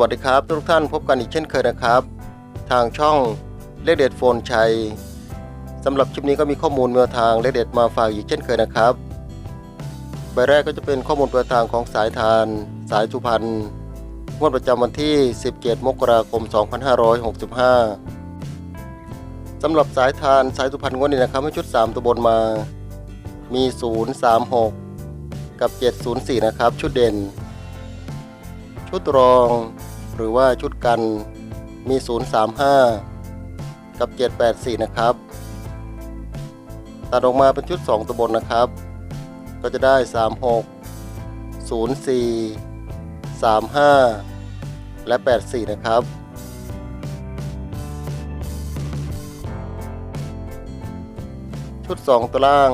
วัสดีครับ ทุกท่านพบกันอีกเช่นเคยนะครับ ทางช่องเลขเด็ดโฟนชัยสำหรับคลิปนี้ก็มีข้อมูลแนวทางเลขเด็ดมาฝากอีกเช่นเคยนะครับใบแรกก็จะเป็นข้อมูลแนวทางของสายทาน สายสุพรรณงวดประจำวันที่ 17 มกราคม 2565สำหรับสายทานสายสุพรรณงวดนี้นะครับให้ชุด 3 ตัวบนมา มี 036 กับ 704 นะครับ ชุดเด่นชุดรอง หรือว่าชุดกันมี 035 กับ 784 นะครับ ตัดออกมาเป็นชุด 2 ตัวบนนะครับ ก็จะได้ 36 04 35 และ 84 นะครับชุด 2 ตัวล่าง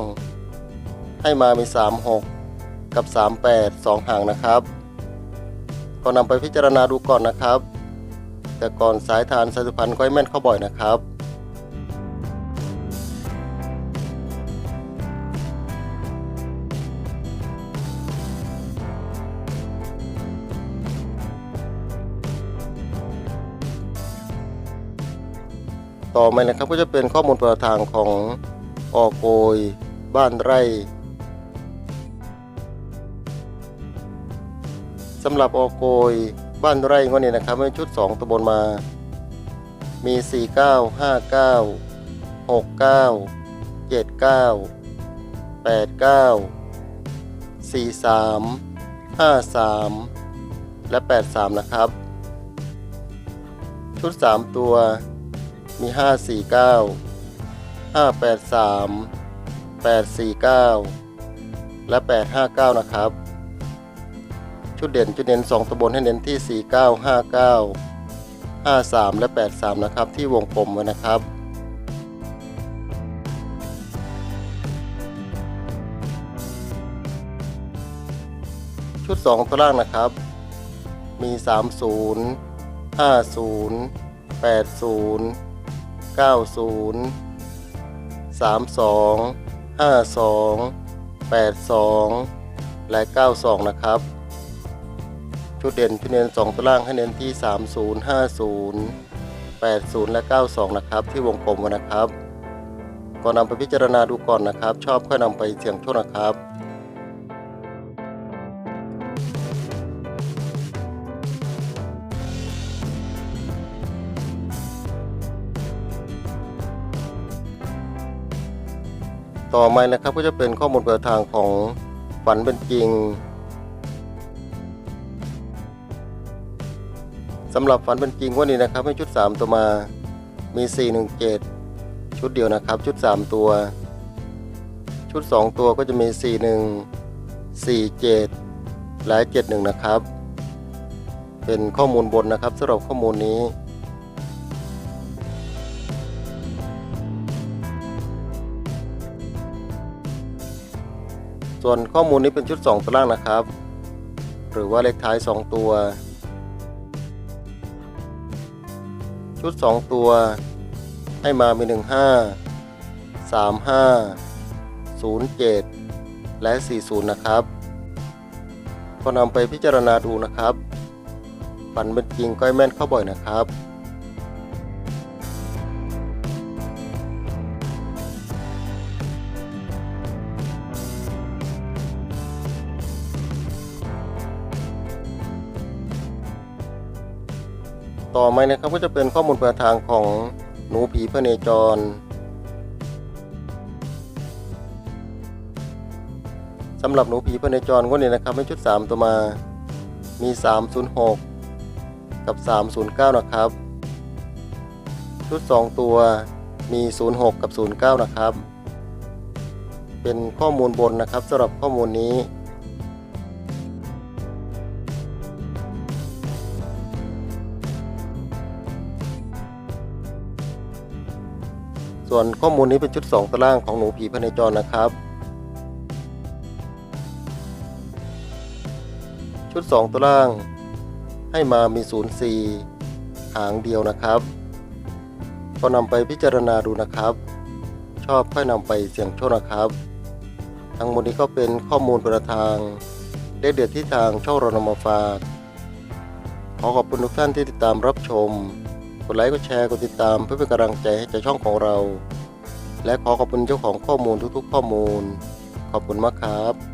ให้มามี 36 กับ 38 2หางนะครับ ก็นำไปพิจารณาดูก่อนนะครับ แต่ก่อนสายทานสายสุพรรณก็ให้แม่นเข้าบ่อยนะครับต่อมานะครับก็จะเป็นข้อมูลประทางของออกโกย บ้านไร่ สำหรับออโกยบ้านไร่งวดนี้นะครับเป็นชุด 2ตัวบนมา มี 49 59 69 79 89 43 53 และ 83 นะครับ ชุด 3 ตัวมี 549 583 849 และ 859 นะครับ ชุดเด่นชุดเด่น2ตัวบนให้เน้นที่ 49 59 53 และ 83 นะครับ ที่วงกลมไว้นะครับชุด 2 ตัวล่างนะครับ มี 30 50 80 90 32 52 82 และ 92 นะครับ ชุดเด่นชุดเด่น2ตัวล่างให้เน้นที่ 30 50 80 และ 92 นะครับ ที่วงกลมไว้นะครับก็นำไปพิจารณาดูก่อนนะครับ ชอบค่อยนำไปเสี่ยงโชคนะครับต่อมานะครับก็จะเป็นข้อมูลเปิดทางของฝันเป็นจริง สำหรับฝันเป็นจริงวันนี้นะครับให้ชุด 3 ตัวมามี 417 ชุดเดียวนะครับ ชุด 3 ตัว ชุด 2 ตัวก็จะมี 41 47และ71 นะครับ เป็นข้อมูลบนนะครับสำหรับข้อมูลนี้ส่วนข้อมูลนี้เป็นชุด 2 ตัวล่างนะครับ หรือว่าเลขท้าย 2 ตัว ชุด 2 ตัว ให้มามี 15 35 07 และ 40 นะครับ ก็นำไปพิจารณาดูนะครับ ฝันเป็นจริงก็แม่นเข้าบ่อยนะครับ ต่อมานะครับก็จะเป็นข้อมูลประทางของหนูผีพระเนจรสำหรับหนูผีพระเนจรก็นี่นะครับให้ชุด 3 ตัวมามี 306 กับ 309 นะครับ ชุด 2 ตัวมี 06 กับ 09 นะครับ เป็นข้อมูลบนนะครับสำหรับข้อมูลนี้ ส่วนข้อมูลนี้เป็นชุด 2ตารางของหนูผีพเนจรนะครับ ชุด 2ตาราง ให้มามี 04 หางเดียวนะครับ ก็นำไปพิจารณาดูนะครับ ชอบค่อยนำไปเสี่ยงโชคนะครับ ทั้งหมดนี้ก็เป็นข้อมูลประทางเลขเด็ดที่ทางช่องเรานำมาฝากขอขอบคุณทุกท่านที่ติดตามรับชม กดไลค์กดแชร์กดติดตามเพื่อเป็นกำลังใจให้ใจช่องของเรา และขอขอบคุณเจ้าของข้อมูลทุกๆ ข้อมูล ขอบคุณมากครับ